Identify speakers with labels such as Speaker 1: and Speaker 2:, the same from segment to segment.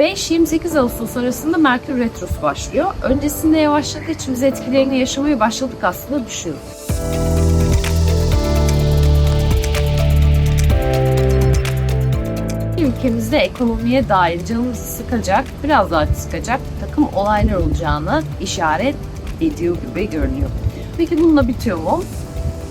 Speaker 1: 5-28 Ağustos arasında Merkür Retrosu başlıyor. Öncesinde yavaşladığı için biz etkilerini yaşamaya başladık aslında düşünün. Ülkemizde ekonomiye dair canımızı sıkacak, biraz daha sıkacak takım olaylar olacağını işaret ediyor gibi görünüyor. Peki bununla bitiyor mu?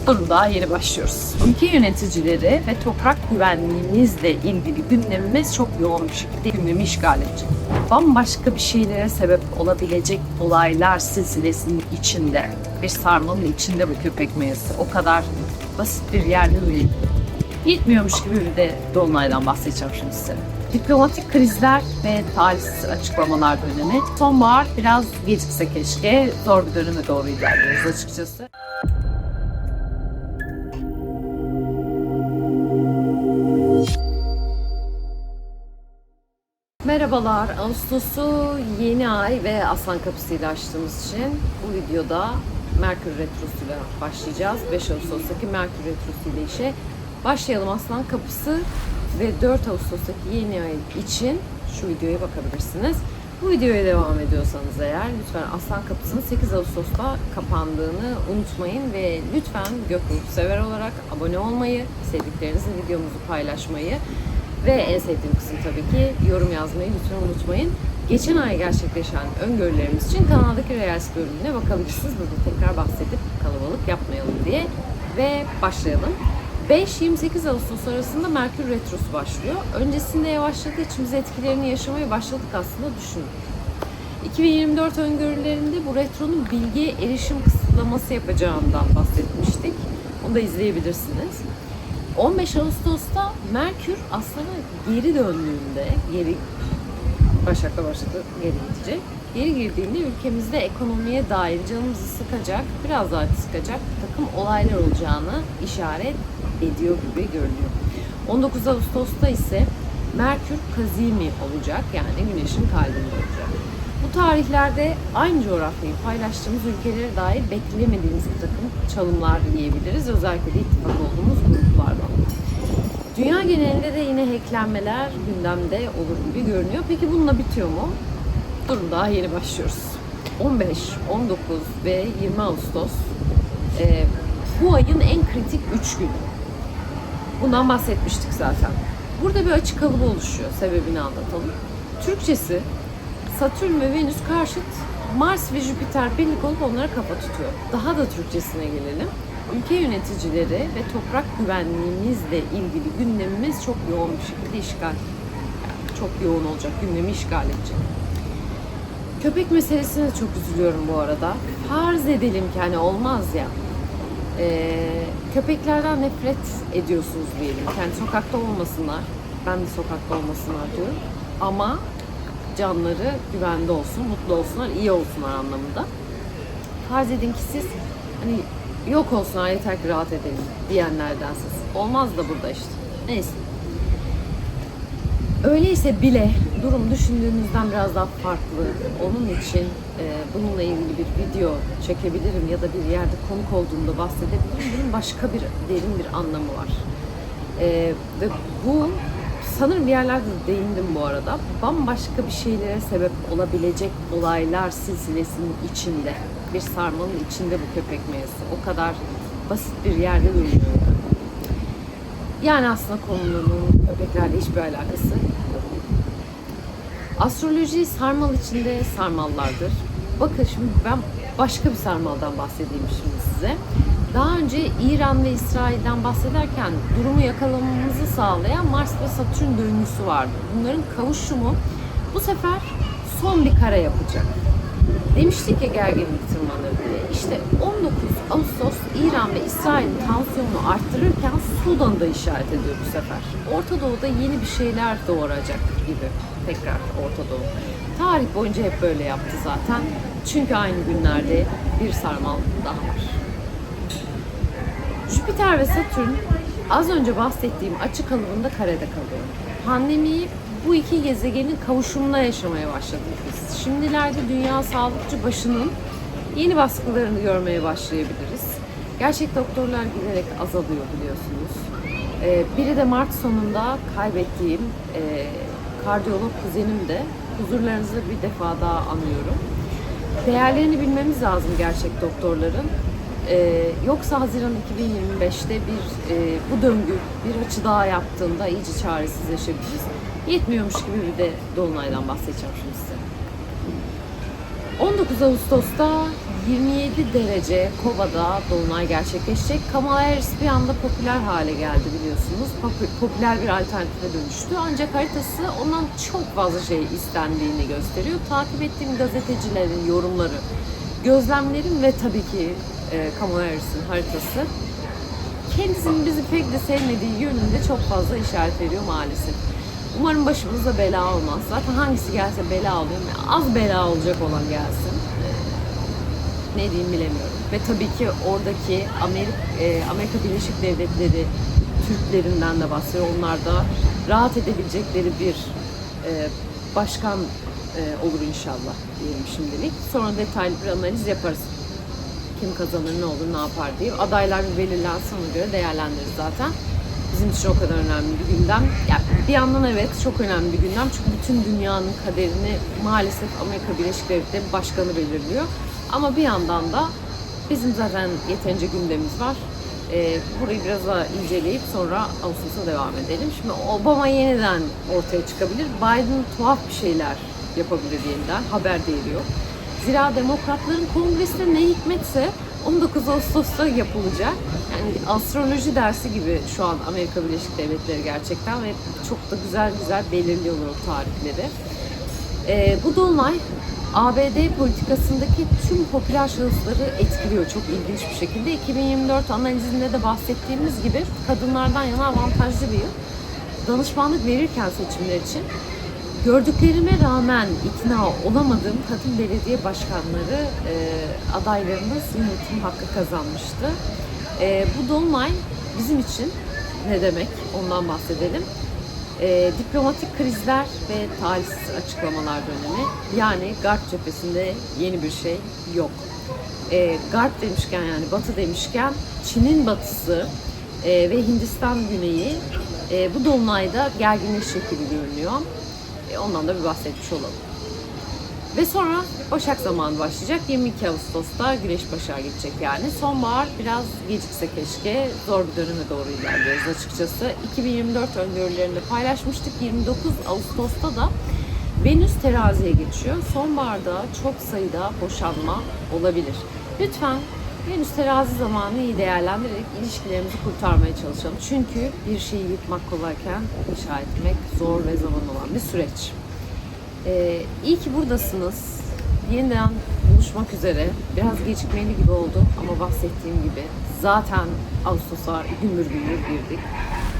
Speaker 1: Daha yeni başlıyoruz. Ülke yöneticileri ve toprak güvenliğimizle ilgili gündemimiz çok yoğun bir şekilde gündemi işgal edecek. Bambaşka bir şeylere sebep olabilecek olaylar silsilesinin içinde, bir sarmalın içinde bu köpek meyası. O kadar basit bir yerde değil. Yetmiyormuş gibi bir de Dolunay'dan bahsedeceğim şimdi size. Diplomatik krizler ve talihsiz açıklamalar dönemi. Sonbahar biraz gecikse keşke. Zor bir döneme doğru ilerliyoruz açıkçası. Merhabalar. Ağustos'u yeni ay ve Aslan Kapısı ile açtığımız için bu videoda Merkür Retrosu ile başlayacağız. 5 Ağustos'taki Merkür Retrosu ile işe başlayalım. Aslan Kapısı ve 4 Ağustos'taki yeni ay için şu videoya bakabilirsiniz. Bu videoya devam ediyorsanız eğer lütfen Aslan Kapısı'nın 8 Ağustos'ta kapandığını unutmayın ve lütfen Gökruh sever olarak abone olmayı, sevdiklerinizle videomuzu paylaşmayı ve en sevdiğim kısım tabii ki yorum yazmayı lütfen unutmayın. Geçen ay gerçekleşen öngörülerimiz için kanaldaki Reels bölümüne bakabilirsiniz. Burada tekrar bahsedip kalabalık yapmayalım diye. Ve başlayalım. 5-28 Ağustos arasında Merkür Retrosu başlıyor. Öncesinde yavaşladığı için biz etkilerini yaşamaya başladık aslında düşünün. 2024 öngörülerinde bu retronun bilgiye erişim kısıtlaması yapacağından bahsetmiştik. Onu da izleyebilirsiniz. 15 Ağustos'ta Merkür aslında geri döndüğünde, geri Başak'la başladı, geri gidecek. Geri girdiğinde ülkemizde ekonomiye dair canımızı sıkacak, biraz daha sıkacak takım olaylar olacağını işaret ediyor gibi görünüyor. 19 Ağustos'ta ise Merkür Kazimi olacak, yani Güneş'in kalbinde olacak. Bu tarihlerde aynı coğrafyayı paylaştığımız ülkelere dair beklemediğimiz bir takım çalımlar yiyebiliriz. Özellikle de ittifak olduğumuz gruplardan. Dünya genelinde de yine hacklenmeler gündemde olur gibi görünüyor. Peki bununla bitiyor mu? Durun daha yeni başlıyoruz. 15, 19 ve 20 Ağustos e, bu ayın en kritik 3 günü. Bundan bahsetmiştik zaten. Burada bir açık kalıbı oluşuyor. Sebebini anlatalım. Türkçesi Satürn ve Venüs karşıt Mars ve Jüpiter birlik olup onlara kafa tutuyor. Daha da Türkçesine gelelim. Ülke yöneticileri ve toprak güvenliğimizle ilgili gündemimiz çok yoğun bir şekilde işgal. Yani çok yoğun olacak, gündemi işgal edecek. Köpek meselesine çok üzülüyorum bu arada. Farz edelim ki hani olmaz ya. Ee, köpeklerden nefret ediyorsunuz diyelim. Yani sokakta olmasınlar. Ben de sokakta olmasınlar diyorum. Ama canları güvende olsun, mutlu olsunlar, iyi olsunlar anlamında. Farz edin ki siz hani yok olsunlar yeter ki rahat edelim diyenlerdensiniz. Olmaz da burada işte. Neyse. Öyleyse bile durum düşündüğünüzden biraz daha farklı. Onun için e, bununla ilgili bir video çekebilirim ya da bir yerde konuk olduğumda bahsedebilirim. Bunun başka bir derin bir anlamı var. E, ve bu sanırım bir yerlerde de değindim bu arada. Bambaşka bir şeylere sebep olabilecek olaylar silsilesinin içinde. Bir sarmalın içinde bu köpek meyası. O kadar basit bir yerde duruyor. Yani aslında konunun köpeklerle hiçbir alakası. Astroloji sarmal içinde sarmallardır. Bakın şimdi ben başka bir sarmaldan bahsedeyim şimdi size. Daha önce İran ve İsrail'den bahsederken durumu yakalamamızı sağlayan Mars ve Satürn döngüsü vardı. Bunların kavuşumu bu sefer son bir kare yapacak. Demiştik ya gerginlik tırmanır diye. İşte 19 Ağustos İran ve İsrail'in tansiyonunu arttırırken Sudan'ı da işaret ediyor bu sefer. Orta Doğu'da yeni bir şeyler doğuracak gibi tekrar Orta Doğu. Tarih boyunca hep böyle yaptı zaten. Çünkü aynı günlerde bir sarmal daha var. Jüpiter ve Satürn az önce bahsettiğim açık kalıbında karede kalıyor. Pandemiyi bu iki gezegenin kavuşumunda yaşamaya başladık biz. Şimdilerde Dünya Sağlıkçı Başı'nın yeni baskılarını görmeye başlayabiliriz. Gerçek doktorlar giderek azalıyor biliyorsunuz. Ee, biri de Mart sonunda kaybettiğim e, kardiyolog kuzenim de. Huzurlarınızı bir defa daha anıyorum. Değerlerini bilmemiz lazım gerçek doktorların. Ee, yoksa Haziran 2025'te bir e, bu döngü bir açı daha yaptığında iyice çaresizleşebiliriz. Yetmiyormuş gibi bir de Dolunay'dan bahsedeceğim şimdi size. 19 Ağustos'ta 27 derece Kova'da Dolunay gerçekleşecek. Kamala Harris bir anda popüler hale geldi biliyorsunuz. Popü- popüler bir alternatife dönüştü. Ancak haritası ondan çok fazla şey istendiğini gösteriyor. Takip ettiğim gazetecilerin yorumları, gözlemlerim ve tabii ki e, Harris'in haritası kendisinin bizi pek de sevmediği yönünde çok fazla işaret veriyor maalesef. Umarım başımıza bela olmaz. Zaten hangisi gelse bela oluyor. Az bela olacak olan gelsin. Ne diyeyim bilemiyorum. Ve tabii ki oradaki Amerika, Amerika Birleşik Devletleri Türklerinden de bahsediyor. Onlar da rahat edebilecekleri bir e, başkan e, olur inşallah diyelim şimdilik. Sonra detaylı bir analiz yaparız kim kazanır, ne olur, ne yapar diye. Adaylar belirlensin ona göre değerlendiririz zaten. Bizim için o kadar önemli bir gündem. Yani bir yandan evet çok önemli bir gündem çünkü bütün dünyanın kaderini maalesef Amerika Birleşik Devletleri Başkanı belirliyor. Ama bir yandan da bizim zaten yeterince gündemimiz var. Ee, burayı biraz daha inceleyip sonra Ağustos'a devam edelim. Şimdi Obama yeniden ortaya çıkabilir. Biden tuhaf bir şeyler yapabilir yeniden. Haber değeri yok. Zira demokratların kongresinde ne hikmetse 19 Ağustos'ta yapılacak. Yani astroloji dersi gibi şu an Amerika Birleşik Devletleri gerçekten ve çok da güzel güzel belirliyorlar o tarihleri. Ee, bu dolunay ABD politikasındaki tüm popüler şahısları etkiliyor çok ilginç bir şekilde. 2024 analizinde de bahsettiğimiz gibi kadınlardan yana avantajlı bir yıl. Danışmanlık verirken seçimler için gördüklerime rağmen ikna olamadığım kadın belediye başkanları e, adaylarımız yönetim hakkı kazanmıştı. E, bu dolunay bizim için ne demek ondan bahsedelim. E, diplomatik krizler ve talihsiz açıklamalar dönemi. Yani Garp cephesinde yeni bir şey yok. E, Garp demişken yani batı demişken Çin'in batısı e, ve Hindistan güneyi e, bu dolunayda gerginleşecek gibi görünüyor. E, ondan da bir bahsetmiş olalım. Ve sonra Başak zamanı başlayacak. 22 Ağustos'ta Güneş Başak'a gidecek yani. Sonbahar biraz gecikse keşke. Zor bir döneme doğru ilerliyoruz açıkçası. 2024 öngörülerinde paylaşmıştık. 29 Ağustos'ta da Venüs teraziye geçiyor. Sonbaharda çok sayıda boşanma olabilir. Lütfen Venüs terazi zamanı iyi değerlendirerek ilişkilerimizi kurtarmaya çalışalım. Çünkü bir şeyi yıkmak kolayken inşa etmek zor ve zaman olan bir süreç. Ee, iyi ki buradasınız. Yeniden buluşmak üzere. Biraz gecikmeli gibi oldu ama bahsettiğim gibi zaten Ağustos'a gümbür gümbür girdik.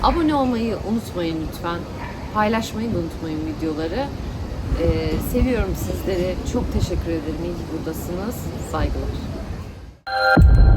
Speaker 1: Abone olmayı unutmayın lütfen. Paylaşmayı da unutmayın videoları. Ee, seviyorum sizleri. Çok teşekkür ederim. İyi ki buradasınız. Saygılar. Bye.